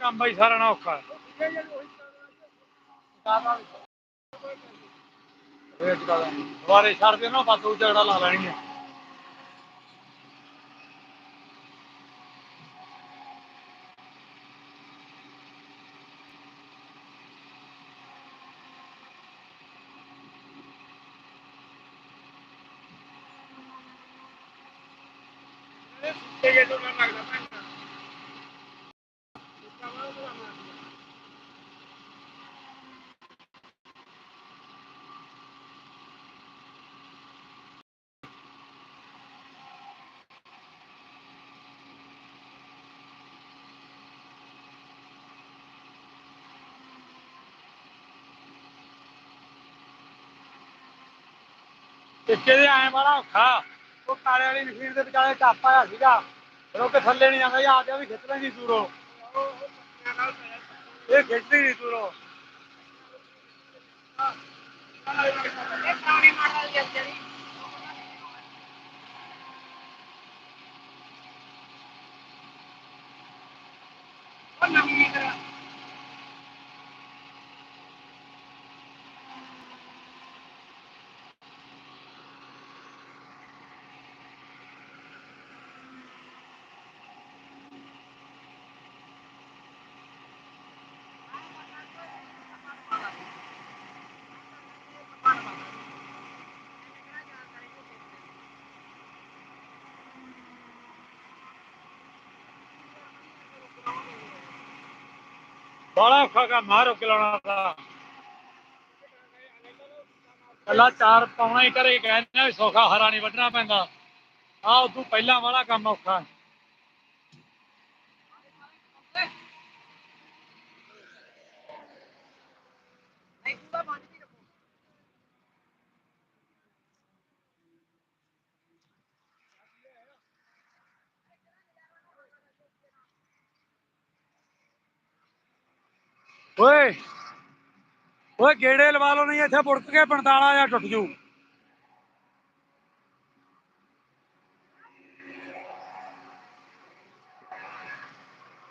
ਕੰਮ ਬਾਈ, ਸਾਰਾ ਨਾ ਔਖਾ ਰੇਟ ਦੁਬਾਰੇ ਛੱਡ ਦੇ ਨਾ, ਬਸ ਉਹ ਝਗੜਾ ਲਾ ਲੈਣੀ ਹੈ। ਟਿੱਕੇ ਦੇ ਆਏ ਵਾਲਾ ਔਖਾ ਉਹ ਕਾਲੇ ਵਾਲੀ ਮਸ਼ੀਨ ਦੇ ਵਿਚਾਲੇ ਟੱਪ ਆਇਆ ਸੀਗਾ ਫਿਰ ਉਹ ਕਿ ਥੱਲੇ ਨਹੀਂ ਜਾਂਦਾ ਆ ਗਿਆ ਵੀ ਖਿੱਚ ਲੈਂਦੀ ਦੂਰੋਂ ਇਹ ਖਿੱਚਦੀ ਨਹੀਂ ਦੂਰੋਂ ਬੜਾ ਔਖਾ ਕੰਮ ਆ, ਰੁਕ ਲਾਉਣਾ ਦਾ ਕੱਲਾ ਚਾਰ ਪਾਉਣਾ ਹੀ ਕਰੇ, ਕਹਿੰਦੇ ਆ ਸੌਖਾ ਹਰਾ ਨਹੀਂ ਵੱਢਣਾ ਪੈਂਦਾ। ਆ ਉਦੋਂ ਪਹਿਲਾਂ ਵਾਲਾ ਕੰਮ ਔਖਾ ਓਏ ਓਏ ਗੇੜੇ ਲਵਾ ਲਓ, ਨਹੀਂ ਇੱਥੇ ਬੁੜਕ ਕੇ 45 ਜਾਂ ਟੁੱਟ ਜੂ।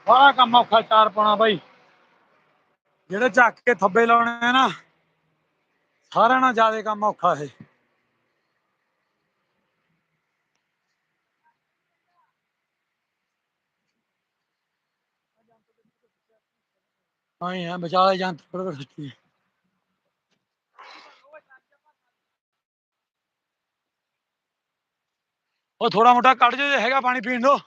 ਬੜਾ ਕੰਮ ਔਖਾ ਚਾਰ ਪਾਉਣਾ ਬਾਈ। ਜਿਹੜੇ ਚੱਕ ਕੇ ਥੱਬੇ ਲਾਉਣੇ ਆ ਨਾ, ਸਾਰਿਆਂ ਨਾਲ ਜ਼ਿਆਦਾ ਕੰਮ ਔਖਾ ਇਹ। ਆਈ ਹੈ ਵਿਚਾਲੇ ਜੰਤਰ ਪਰ ਉਹ ਥੋੜਾ ਮੋਟਾ ਕੱਢ ਜੋ, ਜੇ ਹੈਗਾ ਪਾਣੀ ਪੀਣ ਦੋ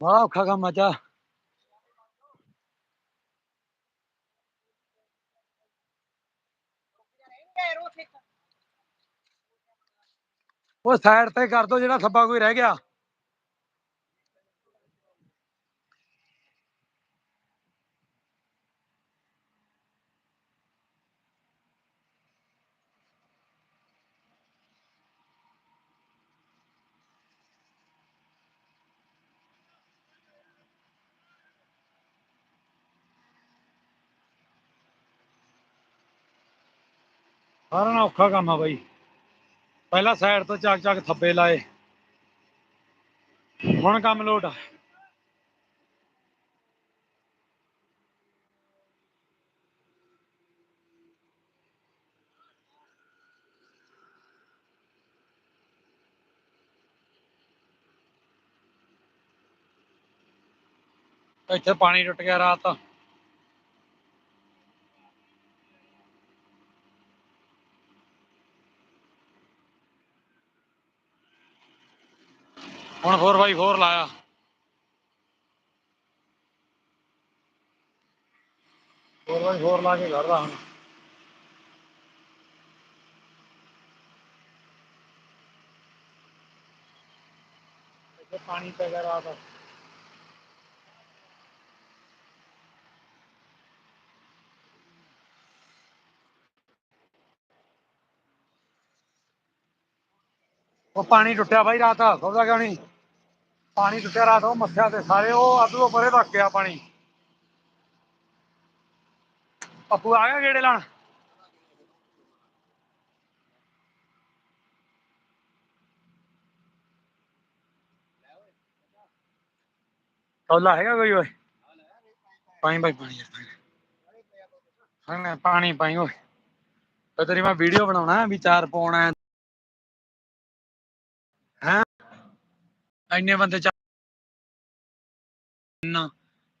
ਬੜਾ ਔਖਾ ਕੰਮ ਆ ਉਹ ਸਾਈਡ ਤੇ ਕਰ ਦੋ, ਜਿਹੜਾ ਥੱਬਾ ਕੋਈ ਰਹਿ ਗਿਆ। ਸਾਰਾ ਨਾਲ ਔਖਾ ਕੰਮ ਆ ਬਾਈ। ਪਹਿਲਾਂ ਸਾਈਡ ਤੋਂ ਚੱਕ ਚੱਕ ਥੱਬੇ ਲਾਏ। ਹੁਣ ਕੰਮ ਲੋਟ ਆ। ਇੱਥੇ ਪਾਣੀ ਟੁੱਟ ਗਿਆ ਰਾਤ। ਹੁਣ 4x4 ਲਾਇਆ। ਹੋਰ ਬਾਈ ਹੋਰ ਲਾ ਕੇ ਘੜਦਾ ਹੁਣ। ਇੱਥੇ ਪਾਣੀ ਪੈ ਗਿਆ ਰਾਤ। ਉਹ ਪਾਣੀ ਟੁੱਟਿਆ ਬਾਈ ਰਾਤ ਖੋਦਾ ਕਿਉਂ ਨਹੀਂ? ਪਾਣੀ ਟੁੱਟਿਆ ਰਾਤ ਉਹ ਮੱਥਿਆਂ ਤੇ ਸਾਰੇ, ਉਹ ਅੱਧ ਪਰੇ ਤੱਕ ਗਿਆ ਪਾਣੀ। ਪੱਪੂ ਆ ਗੇੜੇ ਲਾਣ ਕੌਲਾ ਹੈਗਾ ਕੋਈ ਓਏ? ਪਾਣੀ ਭਾਈ ਪਾਣੀ ਹਾਂ ਪਾਣੀ। ਪਾਈ ਓਏ। ਤੇਰੀ ਮੈਂ ਵੀਡੀਓ ਬਣਾਉਣਾ ਵੀ ਚਾਰ ਪਾਉਣਾ ਇੰਨੇ ਬੰਦੇ ਚਾਰ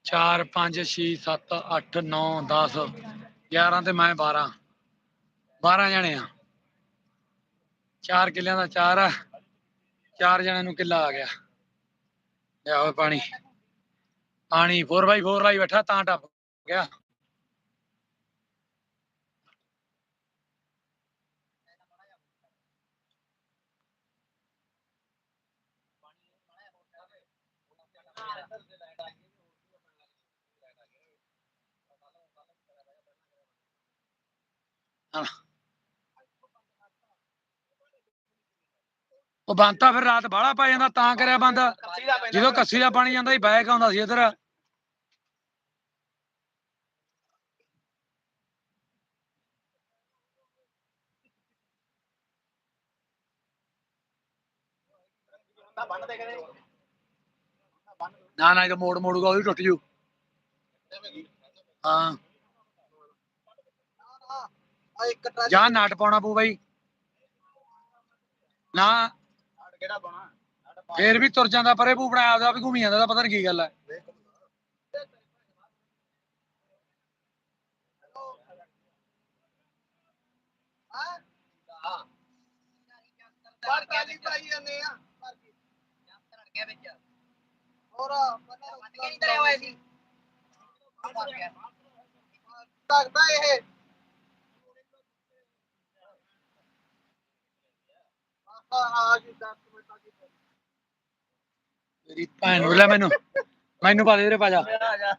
4 5 6 7 8 9 10 11 ਤੇ ਮੈਂ 12 12 ਜਣੇ ਆ। ਚਾਰ ਕਿੱਲਿਆਂ ਦਾ ਚਾਰ ਆ। ਚਾਰ ਜਣਿਆਂ ਨੂੰ ਕਿੱਲਾ ਆ ਗਿਆ। ਲਿਆਓ ਪਾਣੀ। ਪਾਣੀ 4x4 ਲਾਈ ਬੈਠਾ ਤਾਂ ਟੱਪ ਗਿਆ ਹਾਂ। ਉਹ ਬੰਤਾ ਫਿਰ ਰਾਤ ਬਾਹਲਾ ਪੈ ਜਾਂਦਾ, ਤਾਂ ਕਰਿਆ ਬੰਦ। ਜਦੋਂ ਕੱਸੀ ਦਾ ਪਾਣੀ ਜਾਂਦਾ ਸੀ ਬੈਕ ਆਉਂਦਾ ਸੀ ਇਧਰ। ਨਾ ਨਾ ਇਹ ਮੋੜ ਮੋੜੂਗਾ, ਉਹ ਵੀ ਟੁੱਟ ਜੂ। ਹਾਂ। ਜਾਂ ਨਟ ਪਾਉਣਾ ਪਊ ਬਾਈ। ਨਾ। ਕਿਹੜਾ ਬਣਾ ਫੇਰ ਵੀ ਤੁਰ ਜਾਂਦਾ ਪਰੇ ਪੂ ਬਣਾਇਆ ਉਹਦਾ ਵੀ ਘੁੰਮੀ ਜਾਂਦਾ ਤਾਂ ਪਤਾ ਨਹੀਂ ਕੀ ਗੱਲ ਹੈ। ਬਾਹਰ ਟਰਾਲੀ ਪਾਈ ਜਾਂਦੇ ਆ। ਹੋਰ ਲੱਗਦਾ ਇਹ ਆ ਆ ਜੀ 10 ਮਿੰਟਾਂ ਮੇਰੀ ਭੈਣ ਨੂੰ ਲੈ ਮੈਨੂੰ। ਮੈਨੂੰ ਪਾ ਦੇ ਵੀਰੇ ਪਾ ਜਾ। ਆ ਜਾ।